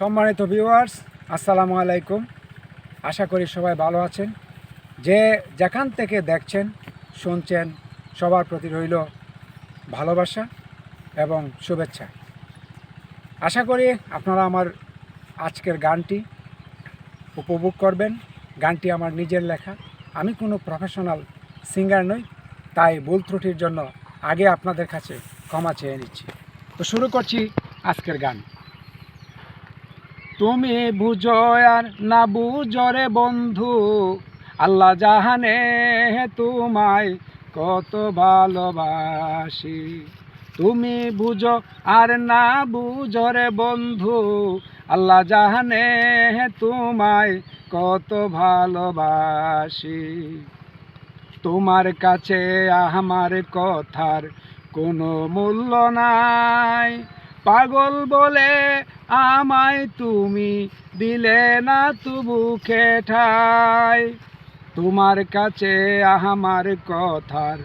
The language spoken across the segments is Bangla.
সম্মানিত ভিউয়ার্স আসসালামু আলাইকুম। আশা করি সবাই ভালো আছেন। যে যেখান থেকে দেখছেন, শুনছেন, সবার প্রতি রইল ভালোবাসা এবং শুভেচ্ছা। আশা করি আপনারা আমার আজকের গানটি উপভোগ করবেন। গানটি আমার নিজের লেখা। আমি কোনো প্রফেশনাল সিঙ্গার নই, তাই ভুল ত্রুটির জন্য আগে আপনাদের কাছে ক্ষমা চেয়ে নিচ্ছি। তো শুরু করছি আজকের গান। তুমি বুঝো আর না বুঝো রে বন্ধু। আল্লাহ জাহানে তোমায় কত ভালোবাসি। তুমি বুঝো আর না বুঝো রে বন্ধু। আল্লাহ জাহানে তোমায় কত ভালোবাসি। তোমার কাছে আমার কথার কোনো মূল্য নাই। পাগল বলে আমায় তুমি দিলে না তবু ঠাই তোমার কাছে আমার কথার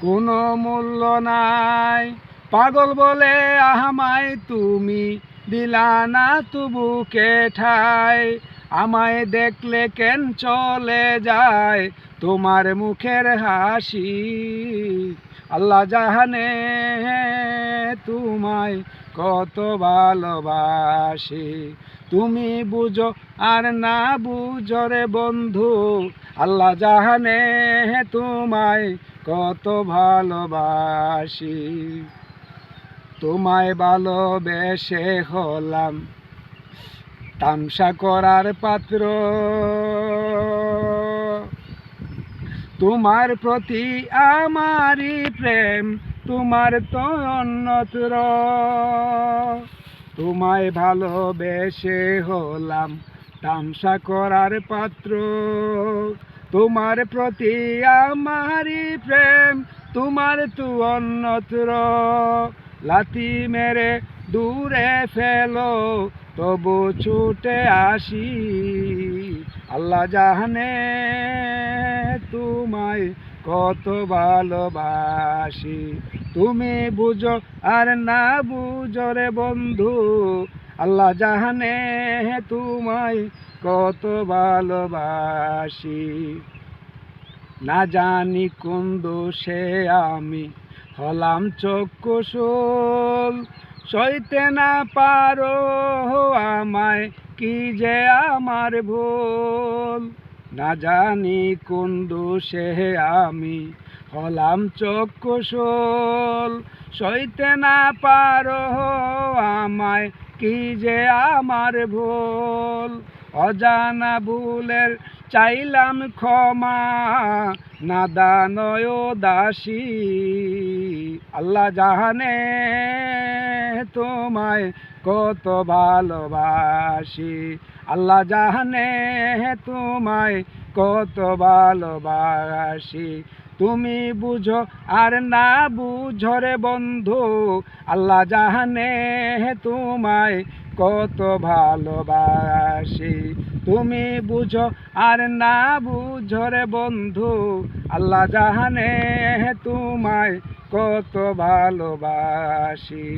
কোনো মূল্য নাই। পাগল বলে আমায় তুমি দিলা না তবু কেঠাই আমায় দেখলে কেন চলে যায় তোমার মুখের হাসি? আল্লাহ জাহানে তোমায় কত ভালোবাসি। তুমি বুঝো আর না বুঝো রে বন্ধু, আল্লাহ জাহানে তোমায় কত ভালোবাসি। তোমায় ভালোবেসে হলাম তামসা করার পাত্র। তোমার প্রতি আমারই প্রেম তোমার তো অন্যত্র তোমায় ভালোবেসে হলাম তামসা করার পাত্র। তোমার প্রতি আমারই প্রেম, তোমার তু অন্যত্র লাতি মেরে দূরে ফেলো, তবু ছুটে আসি। আল্লাহ জাহানে তোমায় কত ভালোবাসি। তুমি বুঝো আর না বুঝো রে বন্ধু, আল্লাহ জাহানে তোমায় কত ভালোবাসি। না জানি কোন দোষে আমি হলাম চক্ষুশূল, সইতে না পারো আমায়, কি যে আমার ভুল। না জানি কোন দোষে আমি হলাম চক্ষুশূল। সইতে না পারো আমায়, কি যে আমার ভুল। অজানা ভুলের চাইলাম ক্ষমা, নাদানয় দাসী। আল্লাহ জাহানে তোমায় কত ভালোবাসি। আল্লাহ জাহানে তোমায় কত ভালোবাসি। তুমি বুঝো আর না বুঝরে বন্ধু। আল্লাহ জাহানে তোমায় কত ভালোবাসি। তুমি বুঝো আর না বুঝো রে বন্ধু আল্লাহ জাহানে তোমায় কত ভালোবাসি।